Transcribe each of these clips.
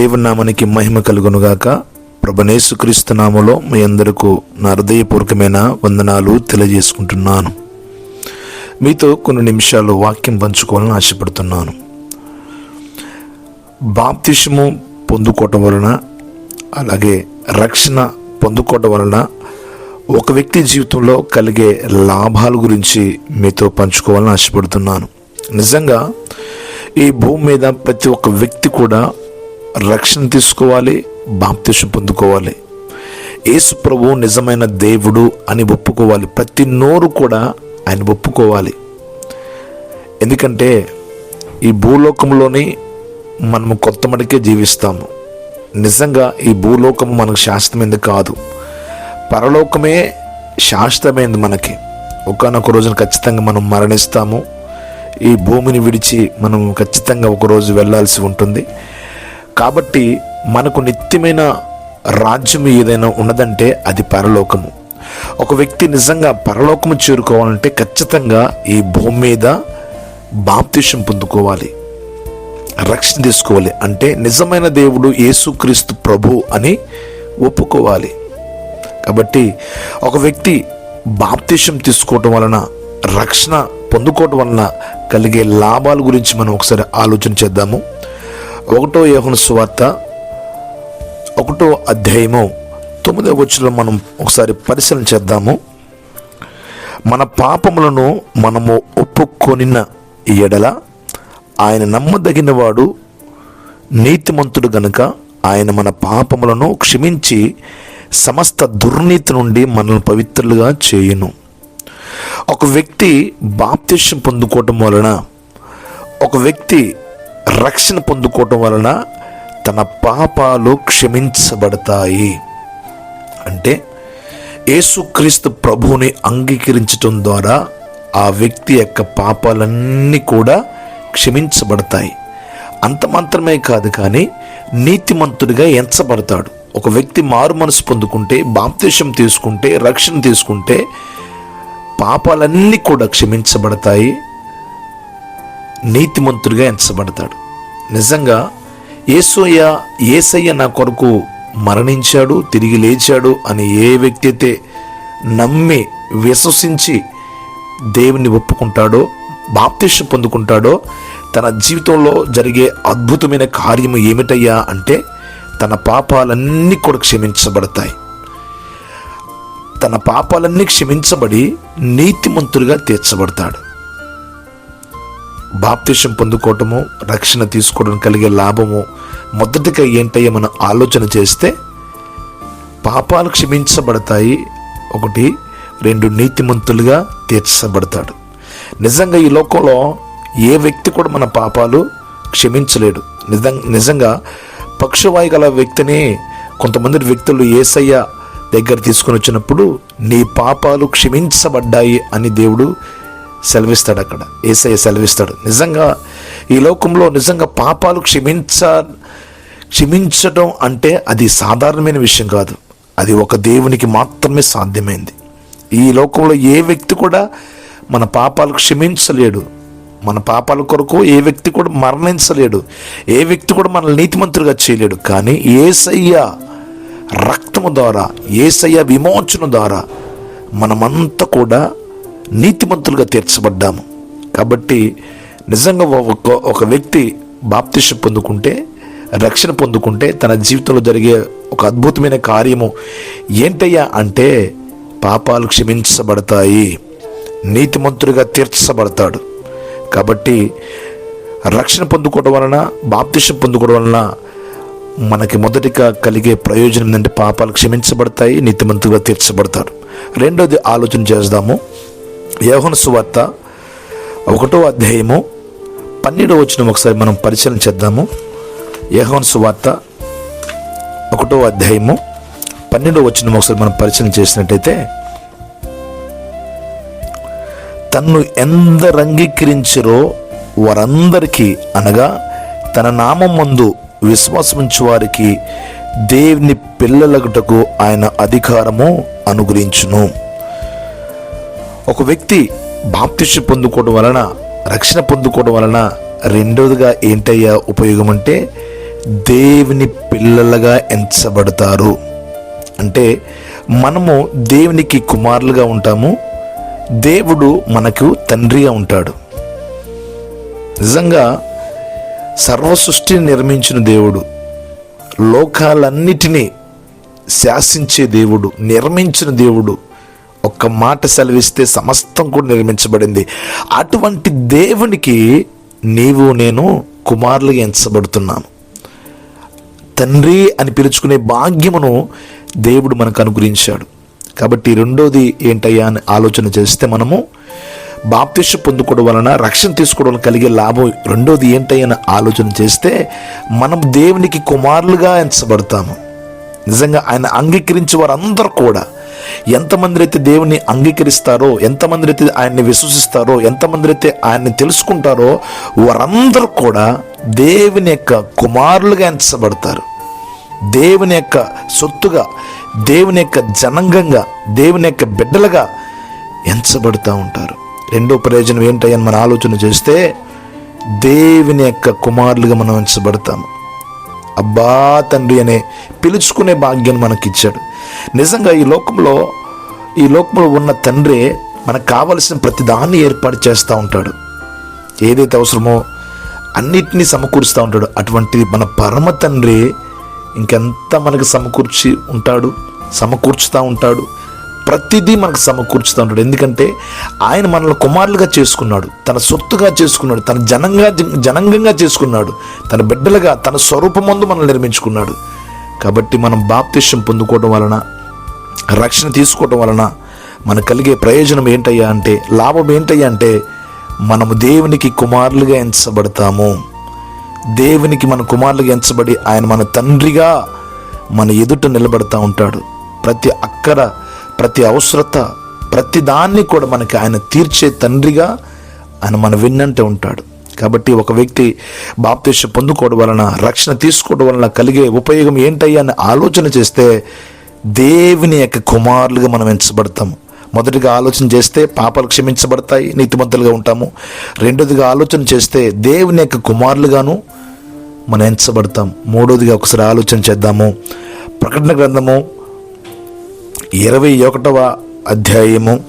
దేవుని నామానికి మహిమ కలుగునుగాక. ప్రభనేసుక్రీస్తు నామలో మీ అందరకు నా హృదయపూర్వకమైన వందనాలు తెలియజేసుకుంటున్నాను. మీతో కొన్ని నిమిషాలు వాక్యం పంచుకోవాలని ఆశపడుతున్నాను. బాప్తిషము పొందుకోవటం వలన అలాగే రక్షణ పొందుకోవటం వలన ఒక వ్యక్తి జీవితంలో కలిగే లాభాల గురించి మీతో పంచుకోవాలని ఆశపడుతున్నాను. నిజంగా ఈ భూమి మీద ప్రతి ఒక్క వ్యక్తి కూడా రక్షణ తీసుకోవాలి బాప్తిషం పొందుకోవాలి. యేసు ప్రభు నిజమైన దేవుడు అని ఒప్పుకోవాలి. ప్రతి నోరు కూడా ఆయన ఒప్పుకోవాలి. ఎందుకంటే ఈ భూలోకంలోని మనము కొత్త మడికే జీవిస్తాము. నిజంగా ఈ భూలోకము మనకు శాశ్వతమైనది కాదు. పరలోకమే శాశ్వతమైనది మనకి. ఒకనొక రోజున ఖచ్చితంగా మనం మరణిస్తాము. ఈ భూమిని విడిచి మనం ఖచ్చితంగా ఒకరోజు వెళ్ళాల్సి ఉంటుంది. కాబట్టి మనకు నిత్యమైన రాజ్యం ఏదైనా ఉన్నదంటే అది పరలోకము. ఒక వ్యక్తి నిజంగా పరలోకము చేరుకోవాలంటే ఖచ్చితంగా ఈ భూమి మీద బాప్తిషం పొందుకోవాలి రక్షణ తీసుకోవాలి. అంటే నిజమైన దేవుడు యేసుక్రీస్తు ప్రభు అని ఒప్పుకోవాలి. కాబట్టి ఒక వ్యక్తి బాప్తిషం తీసుకోవటం వలన రక్షణ పొందుకోవటం వలన కలిగే లాభాల గురించి మనం ఒకసారి ఆలోచన చేద్దాము. ఒకటో యోహన సువార్త ఒకటో అధ్యాయము తొమ్మిదో వచ్చులో మనం ఒకసారి పరిశీలన చేద్దాము. మన పాపములను మనము ఒప్పుకొనిన ఎడల ఆయన నమ్మదగిన వాడు నీతిమంతుడు గనుక ఆయన మన పాపములను క్షమించి సమస్త దుర్నీతి నుండి మనల్ని పవిత్రులుగా చేయును. ఒక వ్యక్తి బాప్తిష్యం పొందుకోవటం వలన ఒక వ్యక్తి రక్షణ పొందుకోవటం వలన తన పాపాలు క్షమించబడతాయి. అంటే యేసుక్రీస్తు ప్రభువుని అంగీకరించటం ద్వారా ఆ వ్యక్తి యొక్క పాపాలన్నీ కూడా క్షమించబడతాయి. అంత మాత్రమే కాదు కానీ నీతిమంతుడిగా ఎంచబడతాడు. ఒక వ్యక్తి మారు మనసు పొందుకుంటే బాప్తిషం తీసుకుంటే రక్షణ తీసుకుంటే పాపాలన్నీ కూడా క్షమించబడతాయి. నీతిమంతుడిగా ఎంచబడతాడు. నిజంగా ఏసయ్య ఏసయ్య నా కొరకు మరణించాడు తిరిగి లేచాడు అని ఏ వ్యక్తి అయితే నమ్మి విశ్వసించి దేవుని ఒప్పుకుంటాడో బాప్తిష్యం పొందుకుంటాడో తన జీవితంలో జరిగే అద్భుతమైన కార్యము ఏమిటయ్యా అంటే తన పాపాలన్నీ కూడా క్షమించబడతాయి. తన పాపాలన్నీ క్షమించబడి నీతిమంతుడిగా తీర్చబడతాడు. బాప్తిషం పొందుకోవటము రక్షణ తీసుకోవడం కలిగే లాభము మొదటిగా ఏంటయ్యో మనం ఆలోచన చేస్తే? పాపాలు క్షమించబడతాయి. ఒకటి రెండు నీతిమంతులుగా తీర్చబడతాడు. నిజంగా ఈ లోకంలో ఏ వ్యక్తి కూడా మన పాపాలు క్షమించలేడు. నిజం నిజంగా పక్షవాయు గల వ్యక్తిని కొంతమంది వ్యక్తులు ఏసయ్య దగ్గర తీసుకొని వచ్చినప్పుడు నీ పాపాలు క్షమించబడ్డాయి అని దేవుడు సెలవిస్తాడు అక్కడ. ఏసయ్య సెలవిస్తాడు. నిజంగా ఈ లోకంలో నిజంగా పాపాలు క్షమించ క్షమించడం అంటే అది సాధారణమైన విషయం కాదు. అది ఒక దేవునికి మాత్రమే సాధ్యమైంది. ఈ లోకంలో ఏ వ్యక్తి కూడా మన పాపాలు క్షమించలేడు. మన పాపాల కొరకు ఏ వ్యక్తి కూడా మరణించలేడు. ఏ వ్యక్తి కూడా మనల్ని నీతిమంతులుగా చేయలేడు. కానీ ఏసయ్య రక్తము ద్వారా ఏసయ్య విమోచన ద్వారా మనమంతా కూడా నీతిమంతులుగా తీర్చబడ్డాము. కాబట్టి నిజంగా ఒక ఒక వ్యక్తి బాప్తిషం పొందుకుంటే రక్షణ పొందుకుంటే తన జీవితంలో జరిగే ఒక అద్భుతమైన కార్యము ఏంటయ్యా అంటే పాపాలు క్షమించబడతాయి. నీతిమంతుడిగా తీర్చబడతాడు. కాబట్టి రక్షణ పొందుకోవడం వలన బాప్తిషం పొందుకోవడం వలన మనకి మొదటిగా కలిగే ప్రయోజనం ఏంటంటే పాపాలు క్షమించబడతాయి నీతిమంతుగా తీర్చబడతాడు రెండోది ఆలోచన చేద్దాము. యోహన సువార్త ఒకటో అధ్యాయము పన్నెండో వచ్చిన ఒకసారి మనం పరిశీలన చేద్దాము. యోహన సువార్త ఒకటో అధ్యాయము పన్నెండో వచ్చిన ఒకసారి మనం పరిశీలన చేసినట్టయితే తన్ను ఎందరు అంగీకరించరో వారందరికీ అనగా తన నామం ముందు విశ్వాసముంచు వారికి దేవుని పిల్లలగుటకు ఆయన అధికారము అనుగ్రహించును. ఒక వ్యక్తి బాప్తిష్యం పొందుకోవడం వలన రక్షణ పొందుకోవడం వలన రెండవదిగా ఏంటయ్యా ఉపయోగం అంటే దేవుని పిల్లలుగా ఎంచబడతారు. అంటే మనము దేవునికి కుమారులుగా ఉంటాము దేవుడు మనకు తండ్రిగా ఉంటాడు. నిజంగా సర్వ సృష్టిని నిర్మించిన దేవుడు లోకాలన్నిటినీ శాసించే దేవుడు నిర్మించిన దేవుడు ఒక్క మాట సెలవిస్తే సమస్తం కూడా నిర్మించబడింది. అటువంటి దేవునికి నీవు నేను కుమారులుగా ఎంచబడుతున్నాను తండ్రి అని పిలుచుకునే భాగ్యమును దేవుడు మనకు అనుగ్రహించాడు. కాబట్టి రెండోది ఏంటయ్యా అని ఆలోచన చేస్తే మనము బాప్తిష పొందుకోవడం వలన రక్షణ తీసుకోవడం వలన కలిగే లాభం. రెండోది ఏంటయ్యా అని ఆలోచన చేస్తే మనం దేవునికి కుమారులుగా ఎంచబడతాము. నిజంగా ఆయన అంగీకరించే వారందరూ కూడా. ఎంతమంది అయితే దేవుని అంగీకరిస్తారో ఎంతమంది అయితే ఆయన్ని విశ్వసిస్తారో ఎంతమంది అయితే ఆయన్ని తెలుసుకుంటారో వారందరూ కూడా దేవుని యొక్క కుమారులుగా ఎంచబడతారు. దేవుని యొక్క సొత్తుగా దేవుని యొక్క జనంగంగా దేవుని యొక్క బిడ్డలుగా ఎంచబడుతూ ఉంటారు. రెండో ప్రయోజనం ఏంటని మనం ఆలోచన చేస్తే దేవుని యొక్క కుమారులుగా మనం ఎంచబడతాము. అబ్బా తండ్రి అనే పిలుచుకునే భాగ్యాన్ని మనకిచ్చాడు. నిజంగా ఈ లోకంలో ఈ లోకంలో ఉన్న తండ్రి మనకు కావలసిన ప్రతిదాన్ని ఏర్పాటు చేస్తూ ఉంటాడు. ఏదైతే అవసరమో అన్నిటినీ సమకూరుస్తూ ఉంటాడు. అటువంటిది మన పరమ తండ్రి ఇంకెంత మనకు సమకూర్చి ఉంటాడు సమకూర్చుతూ ఉంటాడు. ప్రతిదీ మనకు సమకూర్చుతూ ఉంటాడు ఎందుకంటే ఆయన మనల్ని కుమారులుగా చేసుకున్నాడు. తన సొత్తుగా చేసుకున్నాడు. తన జనంగా జనంగంగా చేసుకున్నాడు. తన బిడ్డలుగా తన స్వరూపమందు మనల్ని నిర్మించుకున్నాడు. కాబట్టి మనం బాప్తిష్యం పొందుకోవడం వలన రక్షణ తీసుకోవడం వలన మనకు కలిగే ప్రయోజనం ఏంటయ్యా అంటే లాభం ఏంటయ్యా అంటే మనము దేవునికి కుమారులుగా ఎంచబడతాము. దేవునికి మన కుమారులుగా ఎంచబడి ఆయన మన తండ్రిగా మన ఎదుట నిలబడతా ఉంటాడు. ప్రతి అక్కర ప్రతి అవసరత ప్రతి దాన్ని కూడా మనకి ఆయన తీర్చే తండ్రిగా ఆయన మన విన్నంటే ఉంటాడు. కాబట్టి ఒక వ్యక్తి బాప్తీష పొందుకోవడం వలన రక్షణ తీసుకోవడం వలన కలిగే ఉపయోగం ఏంటయ్యా అని ఆలోచన చేస్తే దేవుని యొక్క కుమారులుగా మనం ఎంచబడతాము. మొదటిగా ఆలోచన చేస్తే పాపాలు క్షమించబడతాయి నీతిమంతులుగా ఉంటాము. రెండోదిగా ఆలోచన చేస్తే దేవుని యొక్క కుమారులుగాను మనం ఎంచబడతాం. మూడోదిగా ఒకసారి ఆలోచన చేద్దాము. ప్రకటన గ్రంథము ఇరవై ఒకటవ అధ్యాయము.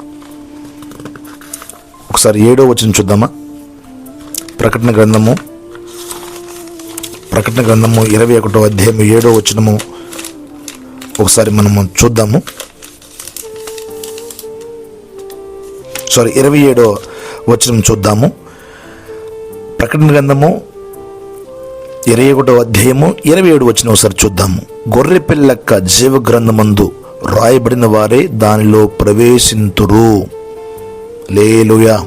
ఒకసారి ఏడో వచ్చిన చూద్దామా? ప్రకటన గ్రంథము. ప్రకటన గ్రంథము ఇరవై ఒకటో అధ్యాయము ఏడో వచనము. ఒకసారి మనము చూద్దాము. సారీ ఇరవై ఏడో వచనం చూద్దాము. ప్రకటన గ్రంథము ఇరవై ఒకటో అధ్యాయము ఇరవై ఏడు వచ్చిన ఒకసారి చూద్దాము. గొర్రె పిల్లక్క జీవ గ్రంథమందు రాయబడిన వారే దానిలో ప్రవేశింతురు. లేలుయా.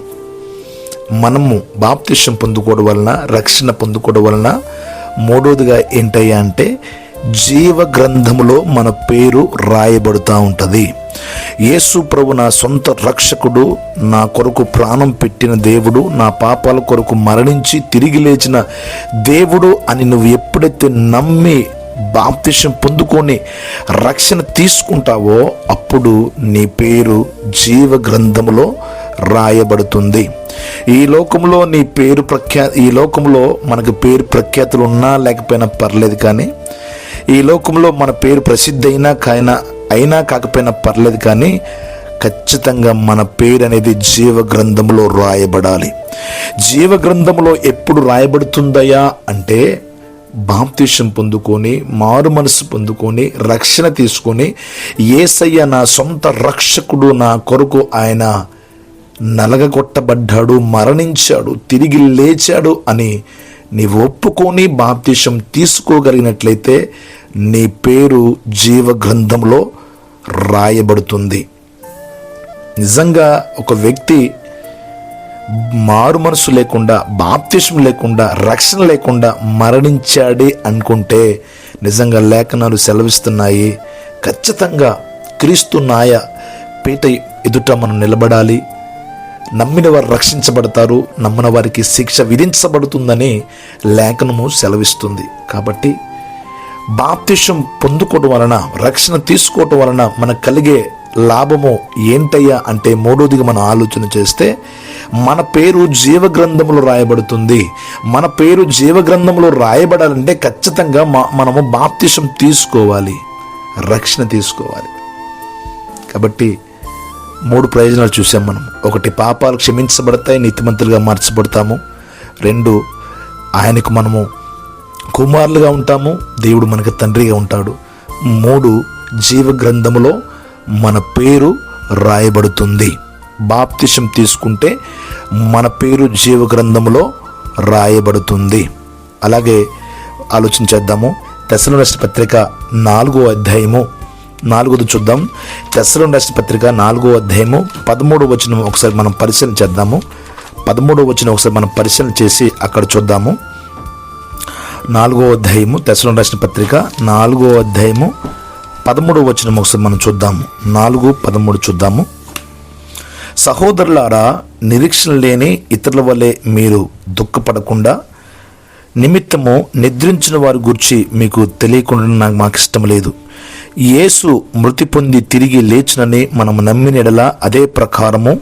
మనము బాప్తిష్యం పొందుకోవడం వలన రక్షణ పొందుకోవడం వలన మూడోదిగా ఏంటయ్యా అంటే జీవ గ్రంథములో మన పేరు రాయబడుతూ ఉంటుంది. యేసు ప్రభు నా సొంత రక్షకుడు నా కొరకు ప్రాణం పెట్టిన దేవుడు నా పాపాల కొరకు మరణించి తిరిగి లేచిన దేవుడు అని నువ్వు ఎప్పుడైతే నమ్మి బాప్తిషం పొందుకొని రక్షణ తీసుకుంటావో అప్పుడు నీ పేరు జీవ గ్రంథములో రాయబడుతుంది. ఈ లోకంలో నీ పేరు ప్రఖ్యా ఈ లోకంలో మనకు పేరు ప్రఖ్యాతులు ఉన్నా లేకపోయినా పర్లేదు కానీ ఈ లోకంలో మన పేరు ప్రసిద్ధి అయినా కాయినా అయినా కాకపోయినా పర్లేదు కానీ ఖచ్చితంగా మన పేరు అనేది జీవ గ్రంథంలో రాయబడాలి. జీవ గ్రంథంలో ఎప్పుడు రాయబడుతుందయా అంటే బాప్తీషం పొందుకొని మారు మనసు పొందుకొని రక్షణ తీసుకొని ఏసయ్య నా సొంత రక్షకుడు నా కొరకు ఆయన నలగగొట్టబడ్డాడు మరణించాడు తిరిగి లేచాడు అని నీవు ఒప్పుకొని బాప్తీషం తీసుకోగలిగినట్లయితే నీ పేరు జీవ గ్రంథంలో రాయబడుతుంది. నిజంగా ఒక వ్యక్తి మారు మనసు లేకుండా బాప్తిష్యం లేకుండా రక్షణ లేకుండా మరణించాడే అనుకుంటే నిజంగా లేఖనాలు సెలవిస్తున్నాయి. ఖచ్చితంగా క్రీస్తు నాయ పీట ఎదుట మనం నిలబడాలి. నమ్మిన వారు రక్షించబడతారు నమ్మిన వారికి శిక్ష విధించబడుతుందని లేఖనము సెలవిస్తుంది. కాబట్టి బాప్తిష్యం పొందుకోవడం వలన రక్షణ తీసుకోవటం వలన మనకు కలిగే లాభము ఏంటయ్యా అంటే మూడోదిగా మనం ఆలోచన చేస్తే మన పేరు జీవగ్రంథములో రాయబడుతుంది. మన పేరు జీవగ్రంథంలో రాయబడాలంటే ఖచ్చితంగా మా మనము బాప్తిషం తీసుకోవాలి. రక్షణ తీసుకోవాలి. కాబట్టి మూడు ప్రయోజనాలు చూసాం మనం ఒకటి పాపాలు క్షమించబడతాయి నీతిమంతులుగా మార్చబడతాము. రెండు ఆయనకు మనము కుమారులుగా ఉంటాము దేవుడు మనకు తండ్రిగా ఉంటాడు. మూడు జీవ గ్రంథములో మన పేరు రాయబడుతుంది. బాప్తిషం తీసుకుంటే మన పేరు జీవ గ్రంథంలో రాయబడుతుంది. అలాగే ఆలోచించేద్దాము తెసలం రాష్ట్ర పత్రిక నాలుగో అధ్యాయము. నాలుగోది చూద్దాం. తెసలం రాష్ట్ర పత్రిక నాలుగో అధ్యాయము. పదమూడు వచనం ఒకసారి మనం పరిశీలన చేద్దాము. పదమూడో వచనం ఒకసారి మనం పరిశీలన చేసి అక్కడ చూద్దాము. నాలుగో అధ్యాయము తెసలం రాసిన పత్రిక నాలుగో అధ్యాయము పదమూడో వచ్చిన ఒకసారి మనం చూద్దాము. నాలుగు పదమూడు చూద్దాము. సహోదరులారా నిరీక్షణ లేని ఇతరుల వలె మీరు దుఃఖపడకుండా నిమిత్తము నిద్రించిన వారి గురించి మీకు తెలియకుండా నాకు మాకు ఇష్టం లేదు. యేసు మృతి పొంది తిరిగి లేచినని మనము నమ్మినడలా అదే ప్రకారము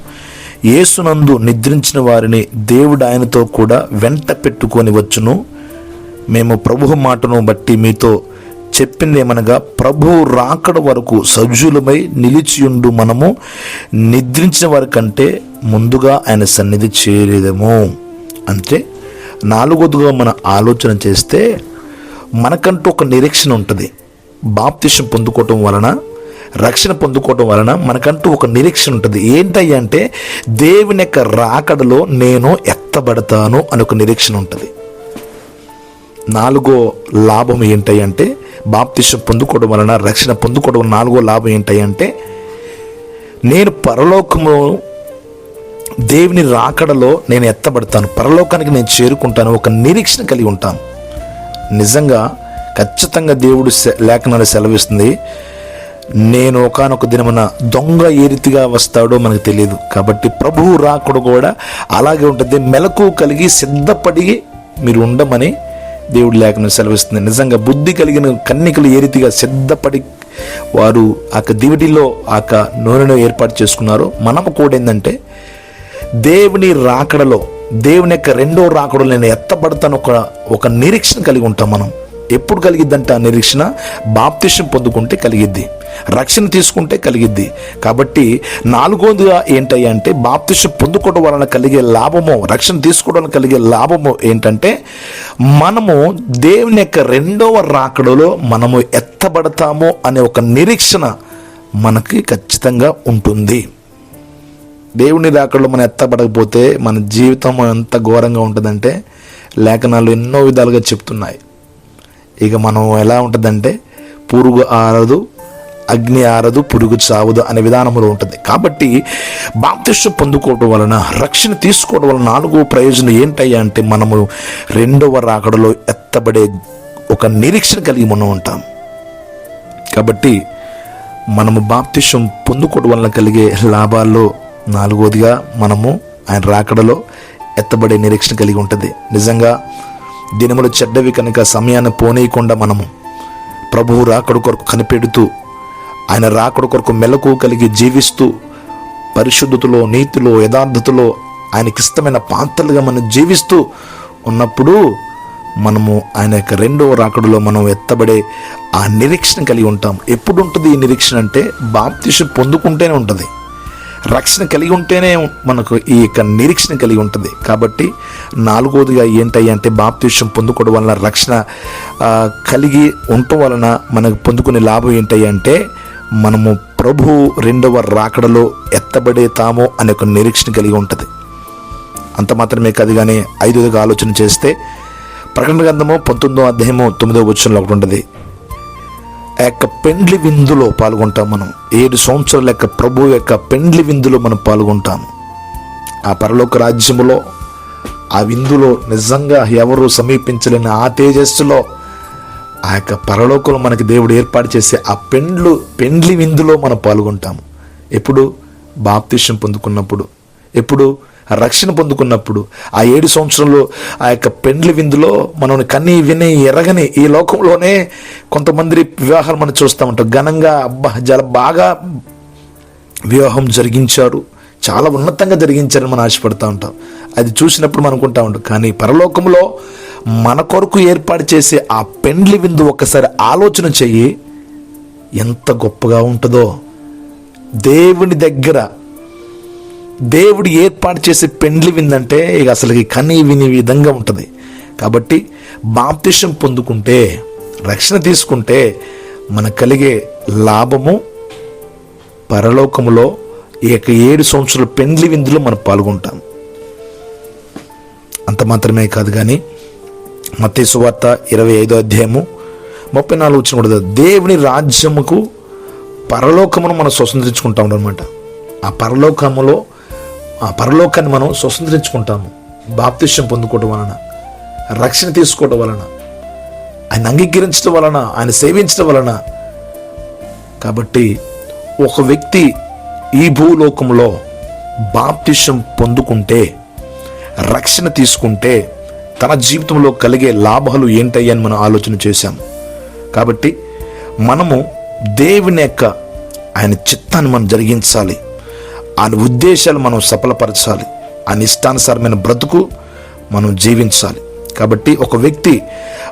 యేసునందు నిద్రించిన వారిని దేవుడు ఆయనతో కూడా వెంట పెట్టుకొని వచ్చును. మేము ప్రభు మాటను బట్టి మీతో చెప్పిందేమనగా ప్రభు రాకడ వరకు సజ్జులమై నిలిచియుండు మనము నిద్రించిన వారి కంటే ముందుగా ఆయన సన్నిధి చేరేదేమో అంటే నాలుగోదిగా మన ఆలోచన చేస్తే మనకంటూ ఒక నిరీక్షణ ఉంటుంది. బాప్తిష్టం పొందుకోవటం వలన రక్షణ పొందుకోవటం వలన మనకంటూ ఒక నిరీక్షణ ఉంటుంది. ఏంటయ్యా అంటే దేవుని యొక్క రాకడలో నేను ఎత్తబడతాను అని ఒక నిరీక్షణ ఉంటుంది. నాలుగో లాభం ఏంటంటే బాప్తిష్టం బాప్తిషం పొందుకోవడం వలన రక్షణ పొందుకోవడం నాలుగో లాభం ఏంటంటే నేను పరలోకము దేవుని రాకడలో నేను ఎత్తబడతాను. పరలోకానికి నేను చేరుకుంటాను. ఒక నిరీక్షణ కలిగి ఉంటాను. నిజంగా ఖచ్చితంగా దేవుడు సె- లేఖనాలు సెలవిస్తుంది. నేను ఒకనొక దినమున దొంగ ఏ రీతిగా వస్తాడో మనకు తెలియదు. కాబట్టి ప్రభువు రాకుడు కూడా అలాగే ఉంటుంది. మెలకు కలిగి సిద్ధపడి మీరు ఉండమని దేవుడు లేఖనం సెలవిస్తుంది. నిజంగా బుద్ధి కలిగిన కన్నికలు ఏ రీతిగా సిద్ధపడి వారు ఆ దివిటిలో ఆ నూనెను ఏర్పాటు చేసుకున్నారో మనము కూడా ఏంటంటే దేవుని రాకడలో దేవుని యొక్క రెండో రాకడలో నేను ఎత్తబడతాను ఒక ఒక నిరీక్షణ కలిగి ఉంటాం మనం. ఎప్పుడు కలిగిద్దంటే ఆ నిరీక్షణ? బాప్తిష్యం పొందుకుంటే కలిగిద్ది. రక్షణ తీసుకుంటే కలిగిద్ది. కాబట్టి నాలుగోదిగా ఏంటయ్యా అంటే బాప్తిషం పొందుకోవడం వలన కలిగే లాభము రక్షణ తీసుకోవడం కలిగే లాభము ఏంటంటే మనము దేవుని యొక్క రెండవ రాకడలో మనము ఎత్తబడతాము అనే ఒక నిరీక్షణ మనకి ఖచ్చితంగా ఉంటుంది. దేవుని రాకడలో మనం ఎత్తబడకపోతే మన జీవితం ఎంత ఘోరంగా ఉంటుందంటే లేఖనాలు ఎన్నో విధాలుగా చెప్తున్నాయి. ఇక మనం ఎలా ఉంటుందంటే పురుగు ఆరదు అగ్ని ఆరదు పురుగు చావదు అనే విధానంలో ఉంటుంది. కాబట్టి బాప్తిష్ట పొందుకోవడం వలన రక్షణ తీసుకోవడం వలన నాలుగో ప్రయోజనం ఏంటయ్యా అంటే మనము రెండవ రాకడలో ఎత్తబడే ఒక నిరీక్షణ కలిగి మనం ఉంటాం. కాబట్టి మనము బాప్తిష్యం పొందుకోవడం వలన కలిగే లాభాల్లో నాలుగోదిగా మనము ఆయన రాకడలో ఎత్తబడే నిరీక్షణ కలిగి ఉంటుంది. నిజంగా దినములు చెడ్డవి కనుక సమయాన్ని పోనీయకుండా మనము ప్రభువు రాకడు కొరకు కనిపెడుతూ ఆయన రాకడ కొరకు మెలకు కలిగి జీవిస్తూ పరిశుద్ధతలో నీతిలో యథార్థతలో ఆయనకి ఇష్టమైన పాత్రలుగా మనం జీవిస్తూ ఉన్నప్పుడు మనము ఆయన యొక్క రెండవ రాకడలో మనం ఎత్తబడే ఆ నిరీక్షణ కలిగి ఉంటాం. ఎప్పుడు ఉంటుంది ఈ నిరీక్షణ అంటే బాప్తిషం పొందుకుంటేనే ఉంటుంది. రక్షణ కలిగి ఉంటేనే మనకు ఈ యొక్క నిరీక్షణ కలిగి ఉంటుంది. కాబట్టి నాలుగోదిగా ఏంటయ్యా అంటే బాప్తిషం పొందుకోవడం వలన రక్షణ కలిగి ఉండటం వలన మనకు పొందుకునే లాభం ఏంటయ్యా అంటే మనము ప్రభు రెండవ రాకడలో ఎత్తబడేతామో అనే ఒక నిరీక్షణ కలిగి ఉంటుంది. అంత మాత్రమే కాదు కానీ ఐదోదిగా ఆలోచన చేస్తే ప్రకటన గ్రంథము పంతొమ్మిదో అధ్యాయము తొమ్మిదో వచ్చంలో ఒకటి ఉంటుంది. ఆ యొక్క పెండ్లి విందులో పాల్గొంటాం మనం. ఏడు సంవత్సరాల యొక్క ప్రభు యొక్క పెండ్లి విందులో మనం పాల్గొంటాం ఆ పరలోక రాజ్యములో ఆ విందులో నిజంగా ఎవరు సమీపించలేని ఆ తేజస్సులో ఆ యొక్క పరలోకంలో మనకి దేవుడు ఏర్పాటు చేసే ఆ పెండ్లు పెండ్లి విందులో మనం పాల్గొంటాం ఎప్పుడు బాప్తిష్యం పొందుకున్నప్పుడు ఎప్పుడు రక్షణ పొందుకున్నప్పుడు ఆ ఏడు సంవత్సరంలో ఆ యొక్క పెండ్లి విందులో మనం కన్ని విని ఎరగని ఈ లోకంలోనే కొంతమంది వివాహాలు మనం చూస్తూ ఉంటాం ఘనంగా అబ్బా చాలా బాగా వివాహం జరిగించారు. చాలా ఉన్నతంగా జరిగించారని మనం ఆశపడుతూ ఉంటాం. అది చూసినప్పుడు మనం అనుకుంటా ఉంటాం కానీ పరలోకంలో మన కొరకు ఏర్పాటు చేసే ఆ పెండ్లి విందు ఒక్కసారి ఆలోచన చెయ్యి. ఎంత గొప్పగా ఉంటుందో. దేవుని దగ్గర దేవుడు ఏర్పాటు చేసే పెండ్లి విందంటే ఇక అసలుకి కని విని విధంగా ఉంటుంది. కాబట్టి బాప్తిష్యం పొందుకుంటే రక్షణ తీసుకుంటే మనకు కలిగే లాభము పరలోకములో ఈ యొక్క ఏడు సంవత్సరాల పెండ్లి విందులో మనం పాల్గొంటాం. అంత మాత్రమే కాదు కానీ మత్తే సువార్త ఇరవై ఐదో అధ్యాయము ముప్పై నాలుగు వచ్చిన కూడా దేవుని రాజ్యముకు పరలోకమును మనం స్వతంత్రించుకుంటాం అనమాట ఆ పరలోకములో ఆ పరలోకాన్ని మనం స్వతంత్రించుకుంటాము. బాప్తిష్యం పొందుకోవడం వలన రక్షణ తీసుకోవడం వలన ఆయన అంగీకరించడం వలన ఆయన సేవించడం వలన. కాబట్టి ఒక వ్యక్తి ఈ భూలోకంలో బాప్తిషం పొందుకుంటే రక్షణ తీసుకుంటే తన జీవితంలో కలిగే లాభాలు ఏంటయ్యని మనం ఆలోచన చేశాం. కాబట్టి మనము దేవుని యొక్క ఆయన చిత్తాన్ని మనం జరిగించాలి. ఆయన ఉద్దేశాలు మనం సఫలపరచాలి. ఆయన ఇష్టానుసారమైన బ్రతుకు మనం జీవించాలి. కాబట్టి ఒక వ్యక్తి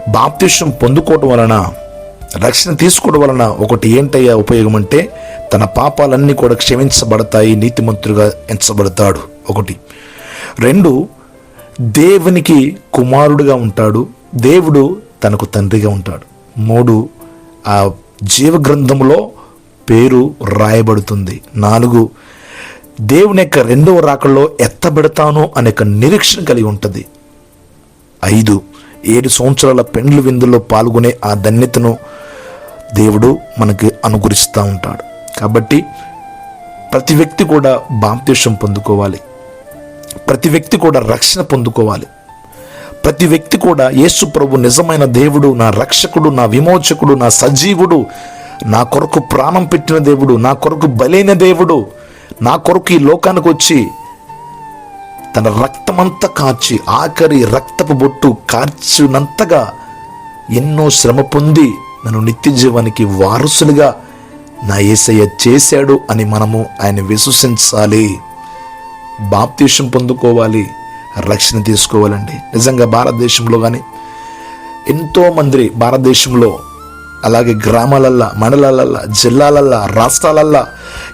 బాప్తిష్యం పొందుకోవటం వలన రక్షణ తీసుకోవడం వలన ఒకటి ఏంటయ్యా ఉపయోగం అంటే తన పాపాలన్నీ కూడా క్షమించబడతాయి నీతిమంతుడుగా ఎంచబడతాడు. ఒకటి. రెండు దేవునికి కుమారుడుగా ఉంటాడు దేవుడు తనకు తండ్రిగా ఉంటాడు. మూడు ఆ జీవగ్రంథంలో పేరు రాయబడుతుంది. నాలుగు దేవుని యొక్క రెండవ రాకల్లో ఎత్తబెడతాను అనే ఒక నిరీక్షణ కలిగి ఉంటుంది. ఐదు ఏడు సంవత్సరాల పెండ్లు విందులో పాల్గొనే ఆ ధన్యతను దేవుడు మనకి అనుగురిస్తూ ఉంటాడు. కాబట్టి ప్రతి వ్యక్తి కూడా బాప్తీషం పొందుకోవాలి. ప్రతి వ్యక్తి కూడా రక్షణ పొందుకోవాలి. ప్రతి వ్యక్తి కూడా యేసు ప్రభు నిజమైన దేవుడు నా రక్షకుడు నా విమోచకుడు నా సజీవుడు నా కొరకు ప్రాణం పెట్టిన దేవుడు నా కొరకు బలైన దేవుడు నా కొరకు ఈ లోకానికి వచ్చి తన రక్తమంతా కాచి ఆఖరి రక్తపు బొట్టు కార్చినంతగా ఎన్నో శ్రమ పొంది నన్ను నిత్య జీవానికి వారసులుగా నా ఏసయ్య చేశాడు అని మనము ఆయన విశ్వసించాలి. బాప్తీషం పొందుకోవాలి రక్షణ తీసుకోవాలండి. నిజంగా భారతదేశంలో కానీ ఎంతో మంది భారతదేశంలో అలాగే గ్రామాలల్లా మండలాలల్లా జిల్లాలల్లా రాష్ట్రాలల్లా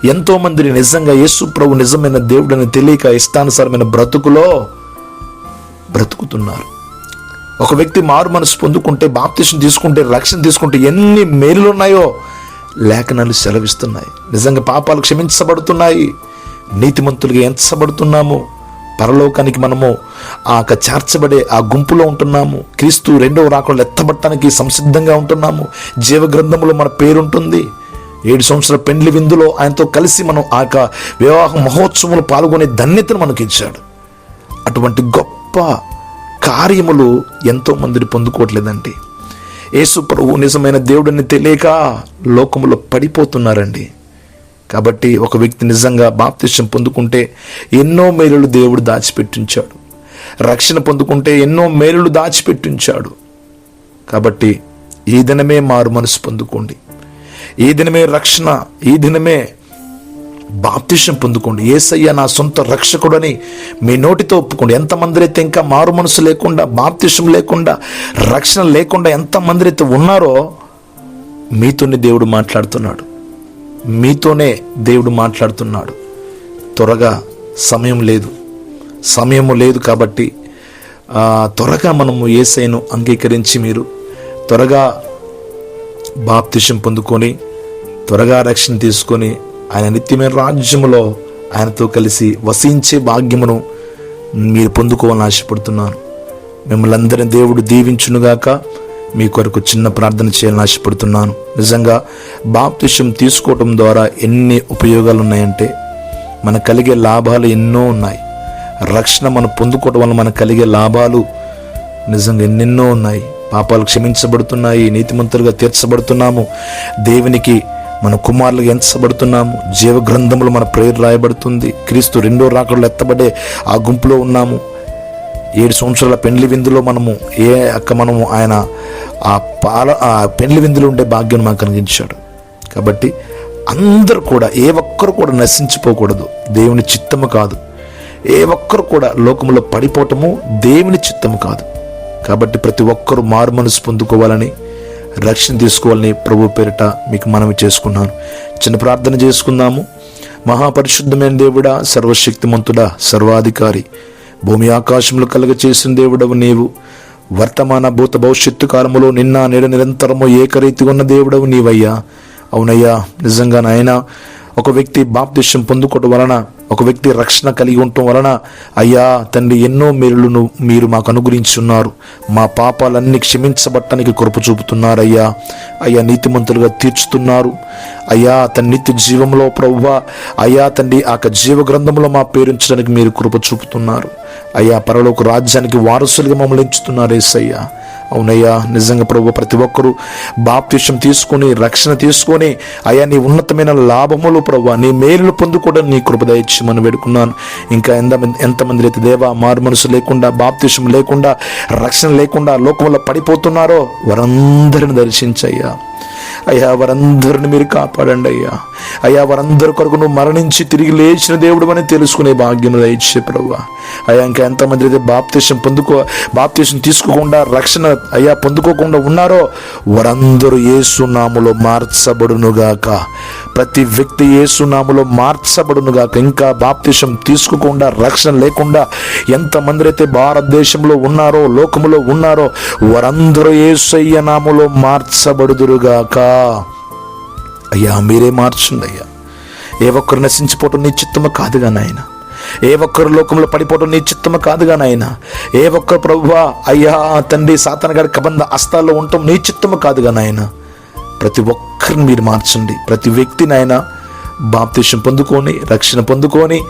ఎంతో మంది నిజంగా యేసు ప్రభు నిజమైన దేవుడని తెలియక ఇష్టానుసారమైన బ్రతుకులో బ్రతుకుతున్నారు. ఒక వ్యక్తి మారు మనసు పొందుకుంటే బాప్తీషం తీసుకుంటే రక్షణ తీసుకుంటే ఎన్ని మేలులు ఉన్నాయో లేఖనాలు సెలవిస్తున్నాయి. నిజంగా పాపాలు క్షమించబడుతున్నాయి. నీతిమంతులుగా ఎంచబడుతున్నాము. పరలోకానికి మనము ఆ యొక్క చేర్చబడే ఆ గుంపులో ఉంటున్నాము. క్రీస్తు రెండవ రాకుండా ఎత్తబట్టడానికి సంసిద్ధంగా ఉంటున్నాము. జీవ గ్రంథంలో మన పేరుంటుంది. ఏడు సంవత్సరాల పెండ్లి విందులో ఆయనతో కలిసి మనం ఆ యొక్క వివాహ మహోత్సవంలో పాల్గొనే ధన్యతను మనకి ఇచ్చాడు. అటువంటి గొప్ప కార్యములు ఎంతో మందిని పొందుకోవట్లేదండి. యేసు ప్రభు నిజమైన దేవుడిని తెలియక లోకములో పడిపోతున్నారండి. కాబట్టి ఒక వ్యక్తి నిజంగా బాప్తిష్టం పొందుకుంటే ఎన్నో మేలులు దేవుడు దాచిపెట్టించాడు. రక్షణ పొందుకుంటే ఎన్నో మేలులు దాచిపెట్టించాడు. కాబట్టి ఈ దినమే మారు మనసు పొందుకోండి. ఈ దినమే రక్షణ ఈ దినమే బాప్తిషం పొందుకోండి. ఏసయ్య నా సొంత రక్షకుడని మీ నోటితో ఒప్పుకోండి. ఎంతమందిరైతే ఇంకా మారు మనసు లేకుండా బాప్తిషం లేకుండా రక్షణ లేకుండా ఎంతమందిరైతే ఉన్నారో మీతోనే దేవుడు మాట్లాడుతున్నాడు. మీతోనే దేవుడు మాట్లాడుతున్నాడు. త్వరగా సమయం లేదు. సమయము లేదు కాబట్టి త్వరగా మనము ఏసైను అంగీకరించి మీరు త్వరగా బాప్తిషం పొందుకొని త్వరగా రక్షణ తీసుకొని ఆయన నిత్యమైన రాజ్యములో ఆయనతో కలిసి వసించే భాగ్యమును మీరు పొందుకోవాలని ఆశపడుతున్నాను. మిమ్మల్ని అందరిని దేవుడు దీవించునుగాక మీ కొరకు చిన్న ప్రార్థన చేయాలని ఆశపడుతున్నాను. నిజంగా బాప్తిష్యం తీసుకోవటం ద్వారా ఎన్ని ఉపయోగాలు ఉన్నాయంటే మనకు కలిగే లాభాలు ఎన్నో ఉన్నాయి. రక్షణ మనం పొందుకోవటం వల్ల మనకు కలిగే లాభాలు నిజంగా ఎన్నెన్నో ఉన్నాయి. పాపాలు క్షమించబడుతున్నాయి నీతిమంతులుగా తీర్చబడుతున్నాము. దేవునికి మన కుమారులుగా ఎంచబడుతున్నాము. జీవ గ్రంథములు మన ప్రేరు రాయబడుతుంది. క్రీస్తు రెండో రాకడలు ఎత్తబడే ఆ గుంపులో ఉన్నాము. ఏడు సంవత్సరాల పెండ్లి విందులో మనము ఏ అక్క మనము ఆయన ఆ పాల ఆ పెండ్లి విందులో ఉండే భాగ్యం మాకు కలిగించాడు కాబట్టి అందరూ కూడా ఏ ఒక్కరు కూడా నశించిపోకూడదు. దేవుని చిత్తము కాదు. ఏ ఒక్కరు కూడా లోకంలో పడిపోవటము దేవుని చిత్తము కాదు. కాబట్టి ప్రతి ఒక్కరూ మారు మనసు పొందుకోవాలని రక్షణ తీసుకోవాలని ప్రభు పేరిట మీకు మనవి చేసుకున్నాను. చిన్న ప్రార్థన చేసుకుందాము. మహాపరిశుద్ధమైన దేవుడా సర్వశక్తిమంతుడా సర్వాధికారి భూమి ఆకాశములు కలుగ చేసిన దేవుడవు నీవు. వర్తమాన భూత భవిష్యత్తు కాలములో నిన్న నేడు నిరంతరము ఏకరీతి ఉన్న దేవుడవు నీవయ్యా. అవునయ్యా నిజంగా నాయన ఒక వ్యక్తి బాప్తిష్యం పొందుకోవడం వలన ఒక వ్యక్తి రక్షణ కలిగి ఉండటం వలన అయ్యా తండ్రి ఎన్నో మేలులను మీరు మాకు అనుగ్రహించున్నారు. మా పాపాలన్నీ క్షమించబట్టడానికి కృప చూపుతున్నారయ్యా అయ్యా. నీతిమంతులుగా తీర్చుతున్నారు. అయ్యా తన నిత్య జీవంలో ప్రవ్వ. అయ్యా తండ్రి ఆ యొక్క జీవ గ్రంథంలో మా పేరుంచడానికి మీరు కృప చూపుతున్నారు. అయ్యా పరలోక రాజ్యానికి వారసులుగా మమ్మల్ని ఎంచుతున్నారు ఏసయ్యా. అవునయ్యా నిజంగా ప్రభు ప్రతి ఒక్కరూ బాప్తిష్టం తీసుకొని రక్షణ తీసుకొని అయ్యా నీ ఉన్నతమైన లాభములు ప్రభు నీ మేలులు పొందుకోవడం నీ కృపదయచ్చి మనం వేడుకున్నాను. ఇంకా ఎంత ఎంతమంది అయితే దేవా మారు మనసు లేకుండా బాప్తిష్టం లేకుండా రక్షణ లేకుండా లోకంలో పడిపోతున్నారో వారందరిని దర్శించయ్యా. అయ్యా వారందరిని మీరు కాపాడండి అయ్యా. అయ్యా వారందరి కొరకు నువ్వు మరణించి తిరిగి లేచిన దేవుడు అని తెలుసుకునే భాగ్యం దయచే ప్రభు అయ్యా ఇంకా ఎంతమంది అయితే బాప్తీసం పొందుకో బాప్తీసం తీసుకోకుండా రక్షణ అయ్యా పొందుకోకుండా ఉన్నారో వారందరూ ఏసునాములో మార్చబడునుగాక. ప్రతి వ్యక్తి ఏసునాములో మార్చబడునుగాక. ఇంకా బాప్తీసం తీసుకోకుండా రక్షణ లేకుండా ఎంతమంది అయితే భారతదేశంలో ఉన్నారో లోకములో ఉన్నారో వారందరూ ఏసయ్య నాములో మార్చబడుదురుగాక. అయ్యా మీరే మార్చండి అయ్యా ఏ ఒక్కరు నశించిపోవటం నీ చిత్తము కాదుగా నాయన. ఏ ఒక్కరు లోకంలో పడిపోవటం నీ చిత్తము కాదుగా నాయన. ఏ ఒక్కరు ప్రభువా అయ్యా తండ్రి సాతనగాడి కబంధ అస్తాల్లో ఉండటం నీ చిత్తము కాదుగా నాయన. ప్రతి ఒక్కరిని మీరు మార్చండి. ప్రతి వ్యక్తి నాయన బాప్తిష్యం పొందుకొని రక్షణ పొందుకొని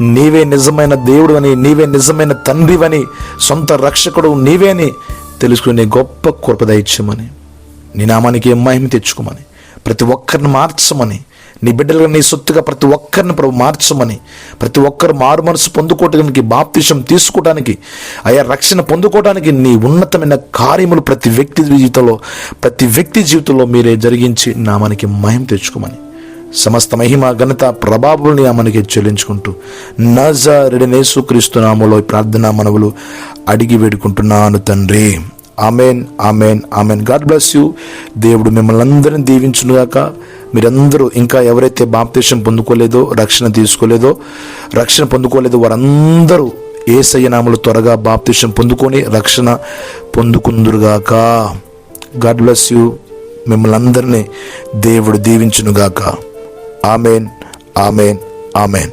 నీవే నిజమైన దేవుడు అని నీవే నిజమైన తండ్రివని సొంత రక్షకుడు నీవే అని తెలుసుకునే గొప్ప కృపద ఇచ్చామని నీ నామానికి మహిమ తెచ్చుకోమని ప్రతి ఒక్కరిని మార్చమని. నీ బిడ్డలుగా నీ సొత్తుగా ప్రతి ఒక్కరిని ప్రభు మార్చమని. ప్రతి ఒక్కరు మారు మనసు పొందుకోవటానికి బాప్తిషం తీసుకోవడానికి అయా రక్షణ పొందుకోవడానికి నీ ఉన్నతమైన కార్యములు ప్రతి వ్యక్తి జీవితంలో ప్రతి వ్యక్తి జీవితంలో మీరే జరిగించి నా మనకి మయం తెచ్చుకోమని. సమస్త మహిమ ఘనత ప్రభావుల్ని ఆమెకి చెల్లించుకుంటూ నజరేసు క్రీస్తు ఈ ప్రార్థనా మనవులు అడిగి వేడుకుంటున్నాను తండ్రి. Amen amen amen. God bless you. దేవుడు మిమ్మల్ని అందరిని దీవించునుగాక మీరందరూ ఇంకా ఎవరైతే బాప్తీసం పొందుకోలేదో రక్షణ తీసుకోలేదో రక్షణ పొందుకోలేదో వారందరూ ఏసయ్యనామలు త్వరగా బాప్తీసం పొందుకొని రక్షణ పొందుకుందురుగాక గాడ్ బ్లెస్ యూ. మిమ్మల్ని అందరినీ దేవుడు దీవించునుగాక ఆమెన్ ఆమెన్ ఆమెన్.